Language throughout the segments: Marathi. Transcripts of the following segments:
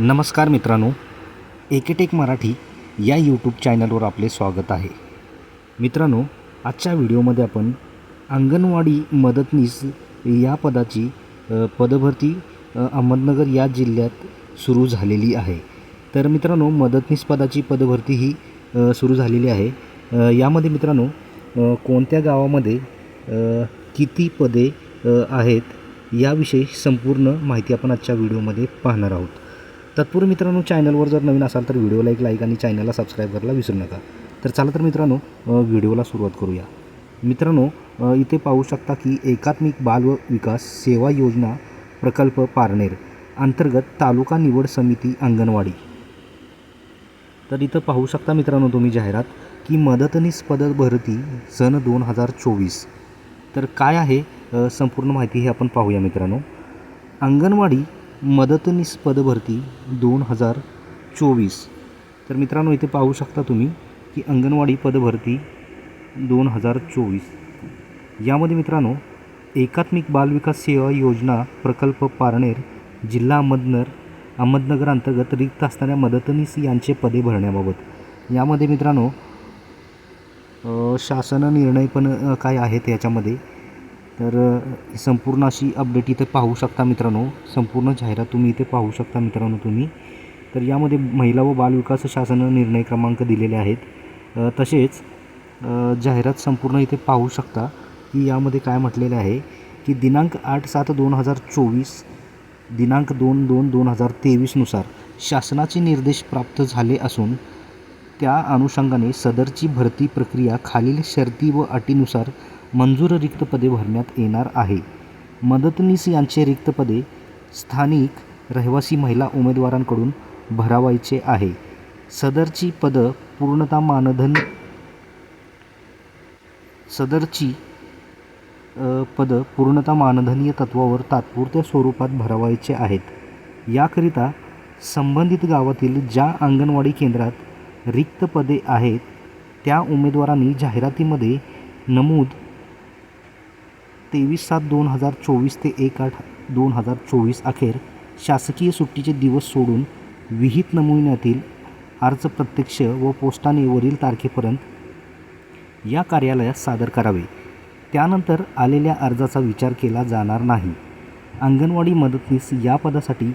नमस्कार मित्रांनो एकेटेक मराठी या यूट्यूब चॅनलवर आपले स्वागत आहे. मित्रांनो आजच्या व्हिडिओमध्ये आपण अंगणवाडी मदतनीस या पदाची पदभरती अहमदनगर या जिल्ह्यात सुरू झालेली आहे. तर मित्रांनो मदतनीस पदाची पदभरती ही सुरू झालेली आहे. यामध्ये मित्रांनो कोणत्या गावामध्ये किती पदे आहेत याविषयी संपूर्ण माहिती आपण आजच्या व्हिडिओमध्ये पाहणार आहोत. तत्पूर्वी मित्रांनो चॅनलवर जर नवीन असाल तर व्हिडिओला एक लाईक आणि चॅनलला सबस्क्राईब करायला विसरू नका. तर चला तर मित्रांनो व्हिडिओला सुरुवात करूया. मित्रांनो इथे पाहू शकता की एकात्मिक बाल व विकास सेवा योजना प्रकल्प पारनेर अंतर्गत तालुका निवड समिती अंगणवाडी. तर इथं पाहू शकता मित्रांनो तुम्ही जाहिरात की मदतनीस पद भरती सन दोन हजार चोवीस. तर काय आहे संपूर्ण माहिती हे आपण पाहूया मित्रांनो. अंगणवाडी मदतनीस पदभरती दोन हजार चोवीस. तर मित्रांनो इथे पाहू शकता तुम्ही की अंगणवाडी पदभरती दोन हजार चोवीस. यामध्ये मित्रांनो एकात्मिक बालविकास सेवा योजना प्रकल्प पारनेर जिल्हा अहमदनगर अहमदनगर अंतर्गत रिक्त असणाऱ्या मदतनीस यांचे पदे भरण्याबाबत. यामध्ये मित्रांनो शासन निर्णय पण काय आहेत याच्यामध्ये? तर संपूर्ण अशी अपडेट इथे पाहू शकता मित्रांनो. संपूर्ण जाहिरात तुम्ही इथे पाहू शकता मित्रांनो तुम्ही. तर यामध्ये महिला व बालविकास शासन निर्णय क्रमांक दिलेले आहेत. तसेच जाहिरात संपूर्ण इथे पाहू शकता की यामध्ये काय म्हटलेले आहे की दिनांक आठ सात दोन हजार चोवीस दिनांक दोन दोन दोन हजार तेवीसनुसार शासनाचे निर्देश प्राप्त झाले असून त्या अनुषंगाने सदरची भरती प्रक्रिया खालील शर्ती व अटीनुसार मंजूर रिक्त पदे भरण्यात येणार आहे. मदतनीस यांचे रिक्त पदे स्थानिक रहिवासी महिला उमेदवारांकडून भरावायचे आहे. सदरची पदं पूर्णता मानधन सदरची पदं पूर्णता मानधनीय तत्वावर तात्पुरत्या स्वरूपात भरवायचे आहेत. याकरिता संबंधित गावातील ज्या अंगणवाडी केंद्रात रिक्त पदे आहेत त्या उमेदवारांनी जाहिरातीमध्ये नमूद तेवीस सात दोन हजार चोवीस ते एक आठ दोन हजार चोवीस अखेर शासकीय सुट्टीचे दिवस सोडून विहित नमुन्यातील अर्ज प्रत्यक्ष व पोस्टाने वरील तारखेपर्यंत या कार्यालयात सादर करावे. त्यानंतर आलेल्या अर्जाचा विचार केला जाणार नाही. अंगणवाडी मदतनीस या पदासाठी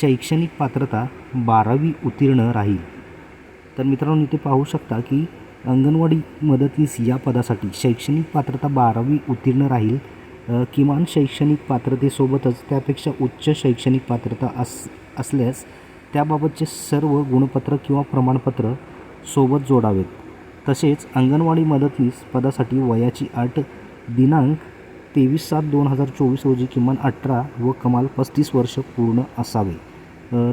शैक्षणिक पात्रता बारावी उत्तीर्ण राहील. तर मित्रांनो इथे पाहू शकता की अंगणवाडी मदतनीस या पदासाठी शैक्षणिक पात्रता बारावी उत्तीर्ण राहील. किमान शैक्षणिक पात्रतेसोबतच त्यापेक्षा उच्च शैक्षणिक पात्रता अस असल्यास त्याबाबतचे सर्व गुणपत्र किंवा प्रमाणपत्र सोबत जोडावेत. तसेच अंगणवाडी मदतनीस पदासाठी वयाची अट दिनांक तेवीस सात दोन हजार चोवीस रोजी किमान अठरा व कमाल पस्तीस वर्ष पूर्ण असावे.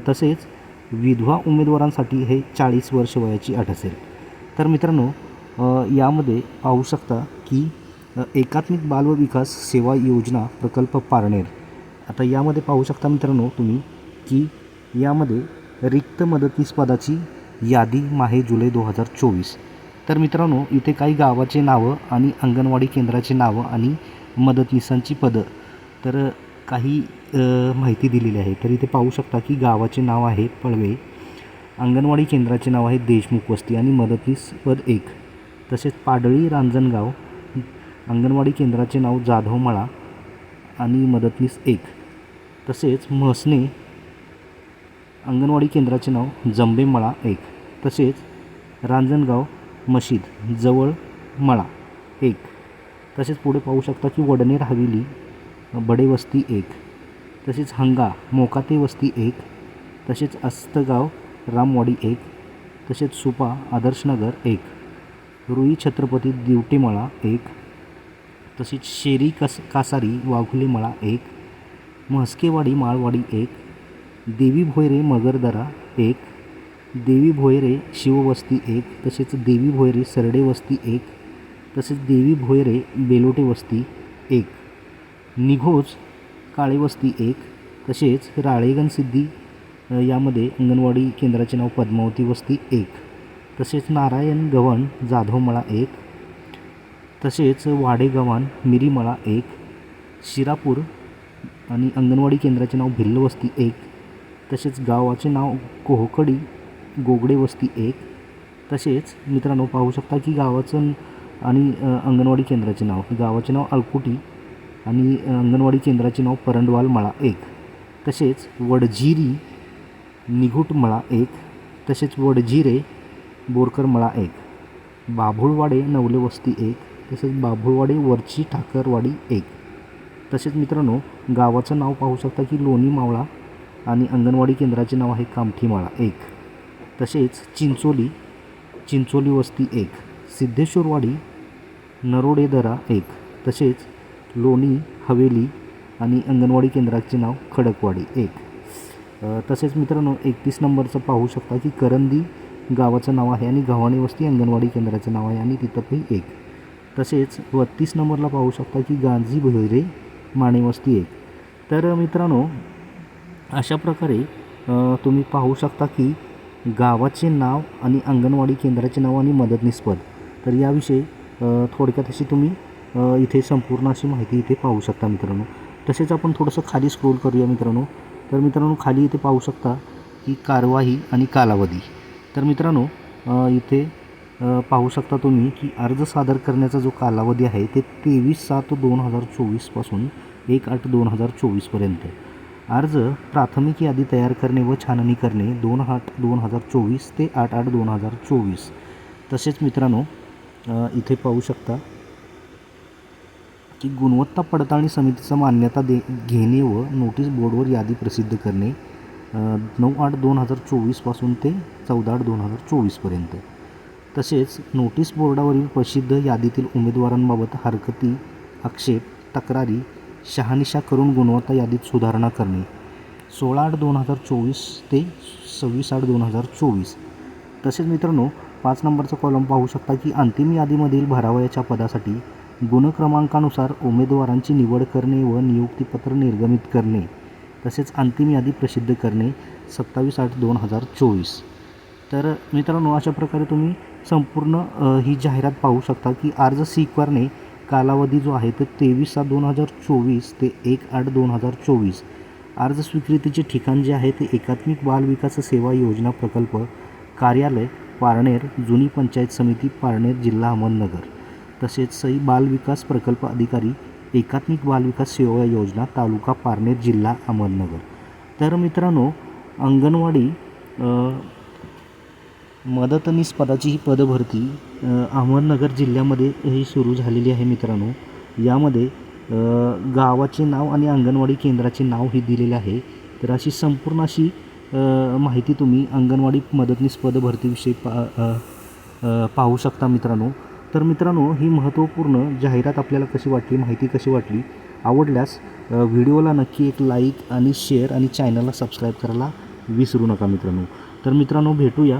तसेच विधवा उमेदवारांसाठी हे चाळीस वर्ष वयाची अट असेल. तर मित्रांनो यामध्ये पाहू शकता की एकात्मिक बाल व विकास सेवा योजना प्रकल्प पारनेर. आता यामध्ये पाहू शकता मित्रांनो तुम्ही की यामध्ये रिक्त मदतनीस पदाची यादी माहे जुलै दोन हजार चोवीस. तर मित्रांनो इथे काही गावाचे नावं आणि अंगणवाडी केंद्राचे नावं आणि मदतनीसांची पदं. तर काही माहिती दिलेली आहे. तर इथे पाहू शकता की गावाचे नाव आहे पळवे अंगणवाडी केंद्राचे नाव आहे देशमुख वस्ती आणि मदतनीस पद एक. तसेच पाडळी रांजणगाव अंगणवाडी केंद्राचे नाव जाधवमळा आणि मदतनीस एक. तसेच म्हसने अंगणवाडी केंद्राचे नाव जंबेमळा एक. तसेच रांजणगाव मशीद जवळ मळा एक. तसेच पुढे पाहू शकता की वडनेर हवेली बडे वस्ती एक. तसेच हंगा मोकाते वस्ती एक. तसेच अस्तगाव रामवाडी एक. तसेच सुपा आदर्शनगर एक. रुई छत्रपती दिवटेमळा एक. तसेच शेरी कस कासारी वाघुले मळा एक म्हस्केवाडी माळवाडी एक देवी भोयरे मगरदरा एक देवी भोयरे शिववस्ती एक तसेच देवी भोयरे सरडे वस्ती एक तसेच देवी भोयरे बेलोटे वस्ती एक. निघोज काळेवस्ती एक तसेच राळेगण सिद्धी यामध्ये अंगणवाडी केंद्राचे नाव पद्मावती वस्ती एक तसेच नारायण गव्हाण जाधवमळा एक तसेच वाडेगव्हाण मिरीमळा एक शिरापूर आणि अंगणवाडी केंद्राचे नाव भिल्लवस्ती एक तसेच गावाचे नाव कोहकडी गोगडे वस्ती एक. तसेच मित्रांनो पाहू शकता की गावाचं आणि अंगणवाडी केंद्राचे नाव गावाचे नाव अलकुटी आणि अंगणवाडी केंद्राचे नाव परंडवाल मळा एक. तसेच वडझिरी निघूट मळा एक. तसेच वडझिरे बोरकर मळा एक. बाभुळवाडे नवले वस्ती एक. तसेच बाभुळवाडी वरची ठाकरवाडी एक. तसेच मित्रांनो गावाचं नाव पाहू शकता की लोणी मावळा आणि अंगणवाडी केंद्राचे नाव आहे कामठीमाळा एक. तसेच चिंचोली चिंचोली वस्ती एक. सिद्धेश्वरवाडी नरोडेदरा एक. तसेच लोणी हवेली आणि अंगणवाडी केंद्राचे नाव खडकवाडी एक. तसेच मित्रांनो एकतीस नंबरचं पाहू शकता की करंदी गावाचं नाव आहे आणि गव्हाणी वस्ती अंगणवाडी केंद्राचं नाव आहे आणि तिथं एक. तसेच बत्तीस नंबरला पाहू शकता की गांधी भैरे माणेवस्ती एक. तर मित्रांनो अशा प्रकारे तुम्ही पाहू शकता की गावाचे नाव आणि अंगणवाडी केंद्राचे नाव आणि मदतनीस पद तर याविषयी थोडक्यात अशी तुम्ही इथे संपूर्ण अशी माहिती इथे पाहू शकता मित्रांनो. तसेच आपण थोडंसं खाली स्क्रोल करूया मित्रांनो. तर मित्रांनो खाली इथे पाहू शकता की कारवाई आणि कालावधी. तर मित्रांनो इथे पाहू शकता तुम्ही की अर्ज सादर करण्याचा जो कालावधी आहे ते तेवीस सात दोन हजार चोवीसपासून एक आठ दोन हजार चोवीसपर्यंत अर्ज प्राथमिक यादी तयार करणे व छाननी करणे दोन आठ दोन हजार चोवीस ते आठ आठ दोन हजार चोवीस. तसेच मित्रांनो इथे पाहू शकता की गुणवत्ता पडताळणी समितीचा मान्यता दे घेणे व नोटीस बोर्डवर यादी प्रसिद्ध करणे नऊ आठ दोन हजार चोवीसपासून ते चौदा आठ दोन हजार चोवीसपर्यंत तसेच नोटीस बोर्डावरील प्रसिद्ध यादीतील उमेदवारांबाबत हरकती आक्षेप तक्रारी शहानिशा करून गुणवत्ता यादीत सुधारणा करणे. सोळा आठ दोन हजार चोवीस ते सव्वीस आठ दोन हजार चोवीस. तसेच मित्रांनो पाच नंबरचा कॉलम पाहू शकता की अंतिम यादीमधील भरावयाच्या पदासाठी गुणक्रमांकानुसार उमेदवारांची निवड करणे व नियुक्तीपत्र निर्गमित करणे तसेच अंतिम यादी प्रसिद्ध करणे सत्तावीस आठ दोन हजार चोवीस. तर मित्रांनो अशा प्रकारे तुम्ही संपूर्ण ही जाहिरात पाहू शकता की अर्ज स्वीकारणे कालावधी जो आहे तो तेवीस सात दोन हजार चोवीस ते एक आठ दोन हजार चोवीस. अर्ज स्वीकृतीचे ठिकाण जे आहे ते एकात्मिक बाल विकास सेवा योजना प्रकल्प कार्यालय पारनेर जुनी पंचायत समिती पारनेर जिल्हा अहमदनगर. तसेच सई बाल विकास प्रकल्प अधिकारी एकात्मिक बाल विकास सेवा योजना तालुका पारनेर जिल्हा अहमदनगर. तर मित्रांनो अंगणवाडी मदतनीस पदाची ही पदभरती अहमदनगर जिल्ह्यामध्ये ही सुरू झालेली आहे मित्रांनो. यामध्ये गावाचे नाव आणि अंगणवाडी केंद्राचे नाव हे दिलेले आहे. तर अशी संपूर्ण अशी माहिती तुम्ही अंगणवाडी मदतनीस पदभरतीविषयी पा पाहू शकता मित्रांनो. तर मित्रांनो ही महत्त्वपूर्ण जाहिरात आपल्याला कशी वाटली माहिती कशी वाटली आवडल्यास व्हिडिओला नक्की एक लाईक आणि शेअर आणि चॅनलला सबस्क्राईब करायला विसरू नका मित्रांनो. तर मित्रांनो भेटूया.